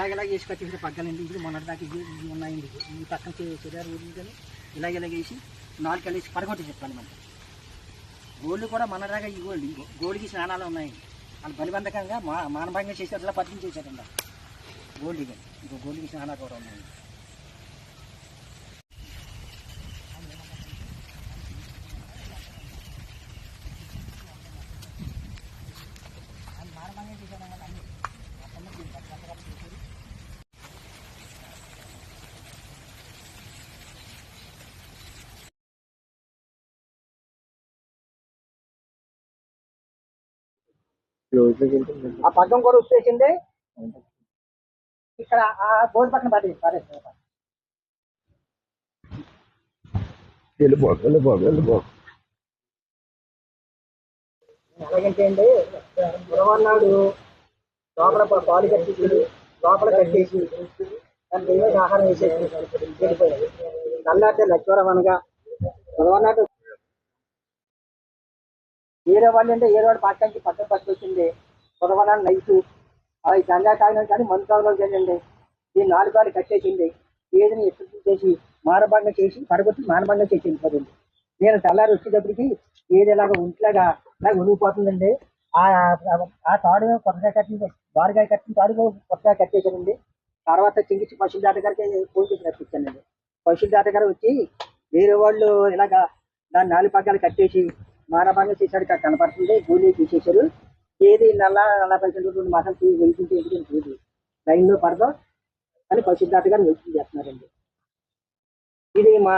ఇలాగ ఇలాగ వేసి కట్టేసిన పగ్గాలండి. ఇది మొన్నటి దాకా ఇవి ఉన్నాయండి. ఈ పక్కన చెడారు ఊరి కానీ ఇలాగ ఇలాగ వేసి నాలుగు కలిసి పడగొట్టి చెప్పాలి మనం గోళ్ళు కూడా మొన్నటిదాకా ఈ గోల్డ్ గోళ్ళకి గోల్డ్కి స్నానాలు ఉన్నాయి. వాళ్ళు బలిబంధకంగా మా మానభంగా చేసి అట్లా పద్ధతి చేశారండి గోల్డ్ కానీ ఇంకో గోల్డ్కి స్నానాలు కూడా ఉన్నాయి. ఆ పగ్గం కూడా వచ్చేసింది ఇక్కడ ఆ బోర్డు పక్కన పడి పడే వెళ్ళిపో వెళ్ళిపో వెళ్ళిపో. ఎలాగంటే అండి గురవన్నాడు లోపల పా- పాలు కట్టేసి లోపల కట్టేసి దాని ఆహారం వేసేసి వెళ్ళిపోయాడు. నల్లాటే అనగా గురవన్నాడు వేరే వాళ్ళు అంటే ఏదో వాడు పక్కకి పక్కన పట్టుకొచ్చింది. పొదవన నైట్. అవి గంగా తాగినా కానీ మందు తాగడం చేయండి ఈ నాలుగు వాళ్ళు కట్టేసింది. ఏదిని ఎత్తు చేసి మానభంగం చేసి పడగొట్టి మానభంగం చేసి వెళ్ళిపోతుంది నేను తెల్లారి వచ్చేటప్పటికి ఏది ఇలాగ ఒంట్లాగా ఇలా ఉనిగిపోతుందండి ఆ ఆ తాడు కొత్తగా కట్టింది. బారుగా కట్టిన తాడు కొత్తగా కట్టేసానండి తర్వాత చింగిచ్చి పశువుల దాటగారికి ఫోన్ చేసి రప్పించానండి. పశువుల దాటగారు వచ్చి వేరే వాళ్ళు ఇలాగా దాన్ని నాలుగు పక్కలు కట్టేసి మానభంగం చేశాడు ఇక్కడ కనపడుతుంది గోళీ తీసేశారు. ఏది నల్ల నలభై రెండు రెండు మాసాలు తీ- వెళ్తుంటే ఎందుకని తెలియదు లైన్లో పడదాం అని పరిశుద్ధార్థ గారు వెయిటింగ్ చేస్తున్నారండి. ఇది మా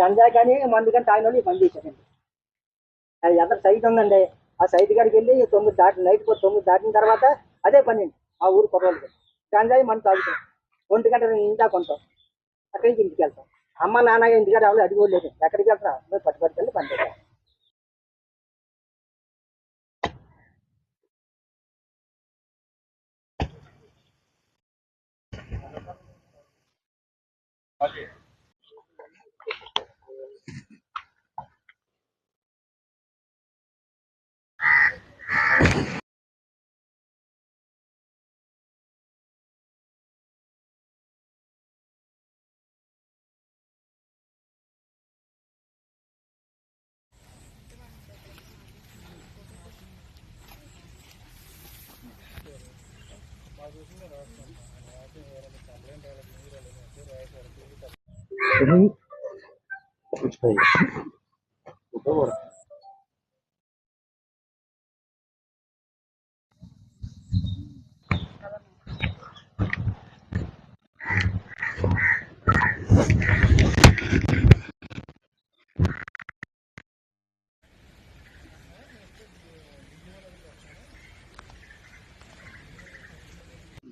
గంజా కానీ మందు కానీ తాగిన వాళ్ళు పని చేశారండి. అది ఎంత సైట్ ఉందండి. ఆ సైట్ కాడికి వెళ్ళి తొమ్మిది దాటి నైట్ పో- తొమ్మిది దాటిన తర్వాత అదే పని అండి. ఆ ఊరు కుర్రోళ్ళకి గంజాయి మనం తాగుతాం. ఒంటి గంట నిండా కొంటాం అక్కడికి ఇంటికి వెళ్తాం. అమ్మ నాన్న ఇంటికాడ ఎవరు అడిగి కూడా లేదు ఎక్కడికి వెళ్తాం మేము పట్టుబట్టుకెళ్ళి పని చేస్తాం 맞아, 신나 나왔어. Thank you.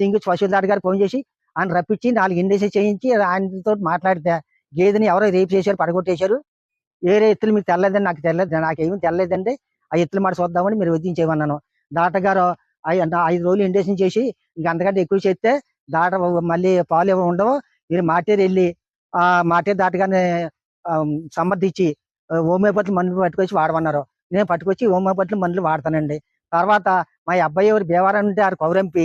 సింగు పశువుల దాట ఫోన్ చేసి ఆయన రప్పించి నాలుగు ఇండేసి చేయించి ఆయనతో మాట్లాడితే గేదెని ఎవరో రేపు చేశారు పడగొట్టేశారు. వేరే ఎత్తులు మీకు తెల్లదని నాకు తెల్లదు నాకేమీ తెల్లలేదండి ఆ ఎత్తులు మాట చూద్దామని మీరు వదిలించేయమన్నాను. దాటగారు ఐదు రోజులు ఇండెక్షన్ చేసి ఇంకా అంతకంటే ఎక్కువ చేస్తే దాట మళ్ళీ పాలు ఏమో ఉండవు. మీరు మాటేరు వెళ్ళి ఆ మాటేరు దాటగానే సమర్థించి ఆ, హోమియోపతి మందులు పట్టుకొచ్చి వాడమన్నారు. నేను పట్టుకొచ్చి హోమియోపతి మందులు వాడతానండి. తర్వాత మా అబ్బాయి ఎవరు బేవారం ఉంటే ఆరు కౌరంపి